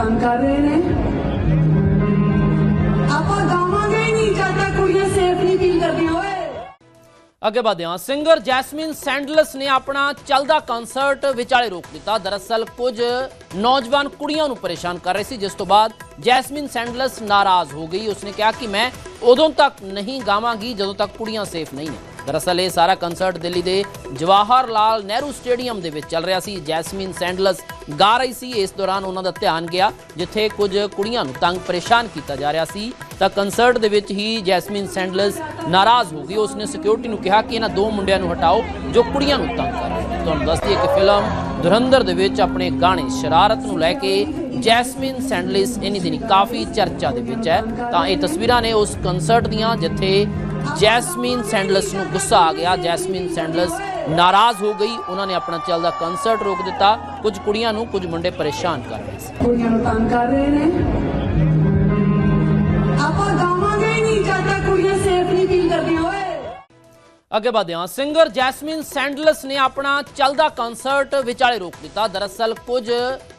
ਤੰਗ ਕਰ ਰਹੇ ਨੇ। ਆਪਾਂ ਗਾਵਾਂਗੇ ਹੀ ਨਹੀਂ ਜਦ ਤੱਕ ਕੁੜੀਆਂ ਸੇਫ ਨਹੀਂ ਫੀਲ ਕਰਦੀਆਂ, ਓਏ। ਅੱਗੇ ਵਧਦੇ ਹਾਂ। ਸਿੰਗਰ ਜੈਸਮਿਨ ਸੈਂਡਲਸ ਨੇ ਆਪਣਾ ਚੱਲਦਾ ਕਨਸਰਟ ਵਿਚਾਲੇ ਰੋਕ ਦਿੱਤਾ। ਦਰਅਸਲ ਕੁਝ ਨੌਜਵਾਨ ਕੁੜੀਆਂ ਨੂੰ ਪਰੇਸ਼ਾਨ ਕਰ ਰਹੇ ਸੀ, ਜਿਸ ਤੋਂ ਬਾਅਦ ਜੈਸਮਿਨ ਸੈਂਡਲਸ ਨਾਰਾਜ਼ ਹੋ ਗਈ। ਉਸਨੇ ਕਿਹਾ ਕਿ ਮੈਂ ਉਦੋਂ ਤੱਕ ਨਹੀਂ ਗਾਵਾਂਗੀ ਜਦੋਂ ਤੱਕ ਕੁੜੀਆਂ ਸੇਫ ਨਹੀਂ ਨੇ। ਦਰਅਸਲ ਇਹ ਸਾਰਾ ਕਨਸਰਟ ਦਿੱਲੀ ਦੇ ਜਵਾਹਰ ਲਾਲ ਨਹਿਰੂ ਸਟੇਡੀਅਮ ਦੇ ਵਿੱਚ ਚੱਲ ਰਿਹਾ ਸੀ। ਜੈਸਮੀਨ ਸੈਂਡਲਸ ਗਾ ਰਹੀ ਸੀ। ਇਸ ਦੌਰਾਨ ਉਹਨਾਂ ਦਾ ਧਿਆਨ ਗਿਆ, ਜਿੱਥੇ ਕੁਝ ਕੁੜੀਆਂ ਨੂੰ ਤੰਗ ਪਰੇਸ਼ਾਨ ਕੀਤਾ ਜਾ ਰਿਹਾ ਸੀ। ਤਾਂ ਕਨਸਰਟ ਦੇ ਵਿੱਚ ਹੀ ਜੈਸਮੀਨ ਸੈਂਡਲਸ ਨਾਰਾਜ਼ ਹੋ ਗਈ ਉਸਨੇ ਸਿਕਿਉਰਿਟੀ ਨੂੰ ਕਿਹਾ ਕਿ ਇਹਨਾਂ ਦੋ ਮੁੰਡਿਆਂ ਨੂੰ ਹਟਾਓ, ਜੋ ਕੁੜੀਆਂ ਨੂੰ ਤੰਗ ਕਰ ਰਹੇ ਨੇ। ਤੁਹਾਨੂੰ ਦੱਸਦੀ ਦਈਏ ਕਿ ਫਿਲਮ ਧੁਰੰਧਰ ਦੇ ਵਿੱਚ ਆਪਣੇ ਗਾਣੇ ਸ਼ਰਾਰਤ ਨੂੰ ਲੈ ਕੇ ਜੈਸਮੀਨ ਸੈਂਡਲਿਸ, ਇਨੀ ਦਿਨੀ ਕਾਫੀ ਚਰਚਾ ਦੇ ਵਿੱਚ ਹੈ। ਤਾਂ ਇਹ ਤਸਵੀਰਾਂ ਨੇ ਉਸ ਕਨਸਰਟ ਦੀਆਂ, ਜਿੱਥੇ ਜੈਸਮੀਨ ਸੈਂਡਲਸ ਨੂੰ ਗੁੱਸਾ ਆ ਗਿਆ। ਜੈਸਮੀਨ ਸੈਂਡਲਸ ਨਾਰਾਜ਼ ਹੋ ਗਈ। ਉਹਨਾਂ ਨੇ ਆਪਣਾ ਚੱਲਦਾ ਕਨਸਰਟ ਰੋਕ ਦਿੱਤਾ। ਕੁਝ ਕੁੜੀਆਂ ਨੂੰ ਕੁਝ ਮੁੰਡੇ ਪਰੇਸ਼ਾਨ ਕਰ ਰਹੇ ਸੀ। ਕੁੜੀਆਂ ਨੂੰ ਤੰਗ ਕਰ ਰਹੇ ਨੇ। ਅੱਗੇ ਵਧਦੇ ਹਾਂ। ਸਿੰਗਰ ਜੈਸਮਿਨ ਸੈਂਡਲਸ ਨੇ ਆਪਣਾ ਚੱਲਦਾ ਕਨਸਰਟ ਵਿਚਾਲੇ ਰੋਕ ਦਿੱਤਾ। ਦਰਅਸਲ ਕੁਝ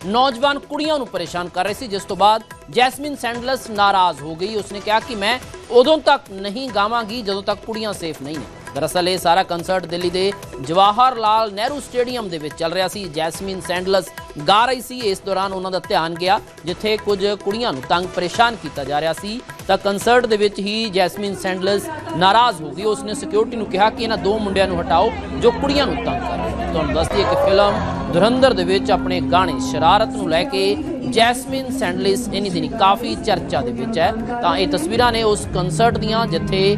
ਨੌਜਵਾਨ ਕੁੜੀਆਂ ਨੂੰ ਪਰੇਸ਼ਾਨ ਕਰ ਰਹੇ ਸੀ, ਜਿਸ ਤੋਂ ਬਾਅਦ ਜੈਸਮਿਨ ਸੈਂਡਲਸ ਨਾਰਾਜ਼ ਹੋ ਗਈ। ਉਸਨੇ ਕਿਹਾ ਕਿ ਮੈਂ ਉਦੋਂ ਤੱਕ ਨਹੀਂ ਗਾਵਾਂਗੀ ਜਦੋਂ ਤੱਕ ਕੁੜੀਆਂ ਸੇਫ ਨਹੀਂ ਨੇ। ਦਰਅਸਲ ਇਹ ਸਾਰਾ ਕਨਸਰਟ ਦਿੱਲੀ ਦੇ ਜਵਾਹਰ ਲਾਲ ਨਹਿਰੂ ਸਟੇਡੀਅਮ ਦੇ ਵਿੱਚ ਚੱਲ ਰਿਹਾ ਸੀ। ਜੈਸਮੀਨ ਸੈਂਡਲਸ ਗਾ ਰਹੀ ਸੀ। ਇਸ ਦੌਰਾਨ ਉਹਨਾਂ ਦਾ ਧਿਆਨ ਗਿਆ, ਜਿੱਥੇ ਕੁਝ ਕੁੜੀਆਂ ਨੂੰ ਤੰਗ ਪਰੇਸ਼ਾਨ ਕੀਤਾ ਜਾ ਰਿਹਾ ਸੀ। ਤਾਂ ਕਨਸਰਟ ਦੇ ਵਿੱਚ ਹੀ ਜੈਸਮੀਨ ਸੈਂਡਲਸ ਨਾਰਾਜ਼ ਹੋ ਗਈ ਉਸਨੇ ਸਿਕਿਉਰਿਟੀ ਨੂੰ ਕਿਹਾ ਕਿ ਇਹਨਾਂ ਦੋ ਮੁੰਡਿਆਂ ਨੂੰ ਹਟਾਓ, ਜੋ ਕੁੜੀਆਂ ਨੂੰ ਤੰਗ ਕਰ ਰਹੇ ਤੁਹਾਨੂੰ ਦੱਸਦੀ ਦਈਏ ਕਿ ਫਿਲਮ ਧੁਰੰਧਰ ਦੇ ਵਿੱਚ ਆਪਣੇ ਗਾਣੇ ਸ਼ਰਾਰਤ ਨੂੰ ਲੈ ਕੇ ਜੈਸਮੀਨ ਸੈਂਡਲਿਸ ਇਨੀ ਦਿਨੀ ਕਾਫੀ ਚਰਚਾ ਦੇ ਵਿੱਚ ਹੈ। ਤਾਂ ਇਹ ਤਸਵੀਰਾਂ ਨੇ ਉਸ ਕਨਸਰਟ ਦੀਆਂ, ਜਿੱਥੇ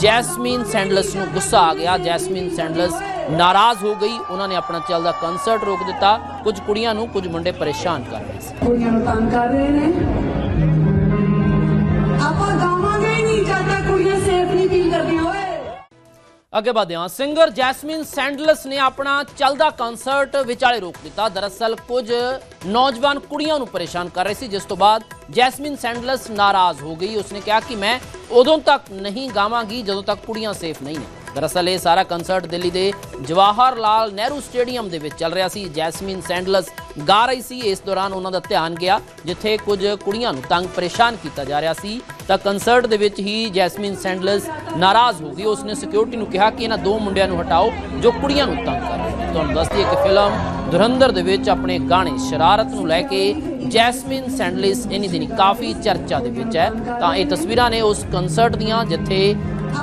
ਜੈਸਮੀਨ ਸੈਂਡਲਸ ਨੂੰ ਗੁੱਸਾ ਆ ਗਿਆ। ਜੈਸਮੀਨ ਸੈਂਡਲਸ ਨਾਰਾਜ਼ ਹੋ ਗਈ। ਉਹਨਾਂ ਨੇ ਆਪਣਾ ਚੱਲਦਾ ਕਨਸਰਟ ਰੋਕ ਦਿੱਤਾ। ਕੁਝ ਕੁੜੀਆਂ ਨੂੰ ਕੁਝ ਮੁੰਡੇ ਪਰੇਸ਼ਾਨ ਕਰ ਰਹੇ ਸੀ। ਕੁੜੀਆਂ ਨੂੰ ਤੰਗ ਕਰ ਰਹੇ ਨੇ। ਅੱਗੇ ਵਧਦੇ ਹਾਂ। ਸਿੰਗਰ ਜੈਸਮਿਨ ਸੈਂਡਲਸ ਨੇ ਆਪਣਾ ਚੱਲਦਾ ਕਨਸਰਟ ਵਿਚਾਲੇ ਰੋਕ ਦਿੱਤਾ। ਦਰਅਸਲ ਕੁਝ ਨੌਜਵਾਨ ਕੁੜੀਆਂ ਨੂੰ ਪਰੇਸ਼ਾਨ ਕਰ ਰਹੇ ਸੀ, ਜਿਸ ਤੋਂ ਬਾਅਦ ਜੈਸਮਿਨ ਸੈਂਡਲਸ ਨਾਰਾਜ਼ ਹੋ ਗਈ। ਉਸਨੇ ਕਿਹਾ ਕਿ ਮੈਂ ਉਦੋਂ ਤੱਕ ਨਹੀਂ ਗਾਵਾਂਗੀ, ਜਦੋਂ ਤੱਕ ਕੁੜੀਆਂ ਸੇਫ ਨਹੀਂ ਨੇ। ਦਰਅਸਲ ਇਹ ਸਾਰਾ ਕਨਸਰਟ ਦਿੱਲੀ ਦੇ ਜਵਾਹਰ ਲਾਲ ਨਹਿਰੂ ਸਟੇਡੀਅਮ ਦੇ ਵਿੱਚ ਚੱਲ ਰਿਹਾ ਸੀ। ਜੈਸਮਿਨ ਸੈਂਡਲਸ ਗਾ ਰਹੀ ਸੀ। ਇਸ ਦੌਰਾਨ ਉਹਨਾਂ ਦਾ ਧਿਆਨ ਗਿਆ, ਜਿੱਥੇ ਕੁਝ ਕੁੜੀਆਂ ਨੂੰ ਤੰਗ ਪਰੇਸ਼ਾਨ ਕੀਤਾ ਜਾ ਰਿਹਾ ਸੀ। ਤਾਂ ਕਨਸਰਟ ਦੇ ਵਿੱਚ ਹੀ ਜੈਸਮੀਨ ਸੈਂਡਲਸ ਨਾਰਾਜ਼ ਹੋ ਗਈ ਉਸਨੇ ਸਿਕਿਉਰਿਟੀ ਨੂੰ ਕਿਹਾ ਕਿ ਇਹਨਾਂ ਦੋ ਮੁੰਡਿਆਂ ਨੂੰ ਹਟਾਓ ਜੋ ਕੁੜੀਆਂ ਨੂੰ ਤੰਗ ਕਰ ਰਹੇ ਨੇ। ਤੁਹਾਨੂੰ ਦੱਸਦੀ ਦਈਏ ਕਿ ਫਿਲਮ ਧੁਰੰਧਰ ਦੇ ਵਿੱਚ ਆਪਣੇ ਗਾਣੇ ਸ਼ਰਾਰਤ ਨੂੰ ਲੈ ਕੇ ਜੈਸਮੀਨ ਸੈਂਡਲਿਸ ਇਨੀ ਦਿਨੀ ਕਾਫੀ ਚਰਚਾ ਦੇ ਵਿੱਚ ਹੈ। ਤਾਂ ਇਹ ਤਸਵੀਰਾਂ ਨੇ ਉਸ ਕਨਸਰਟ ਦੀਆਂ, ਜਿੱਥੇ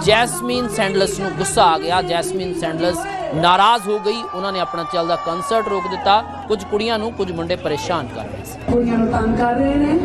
ਜੈਸਮੀਨ ਸੈਂਡਲਸ ਨੂੰ ਗੁੱਸਾ ਆ ਗਿਆ। ਜੈਸਮੀਨ ਸੈਂਡਲਸ ਨਾਰਾਜ਼ ਹੋ ਗਈ। ਉਹਨਾਂ ਨੇ ਆਪਣਾ ਚੱਲਦਾ ਕਨਸਰਟ ਰੋਕ ਦਿੱਤਾ। ਕੁਝ ਕੁੜੀਆਂ ਨੂੰ ਕੁਝ ਮੁੰਡੇ ਪਰੇਸ਼ਾਨ ਕਰ ਰਹੇ ਸੀ। ਕੁੜੀਆਂ ਨੂੰ ਤੰਗ ਕਰ ਰਹੇ ਨੇ।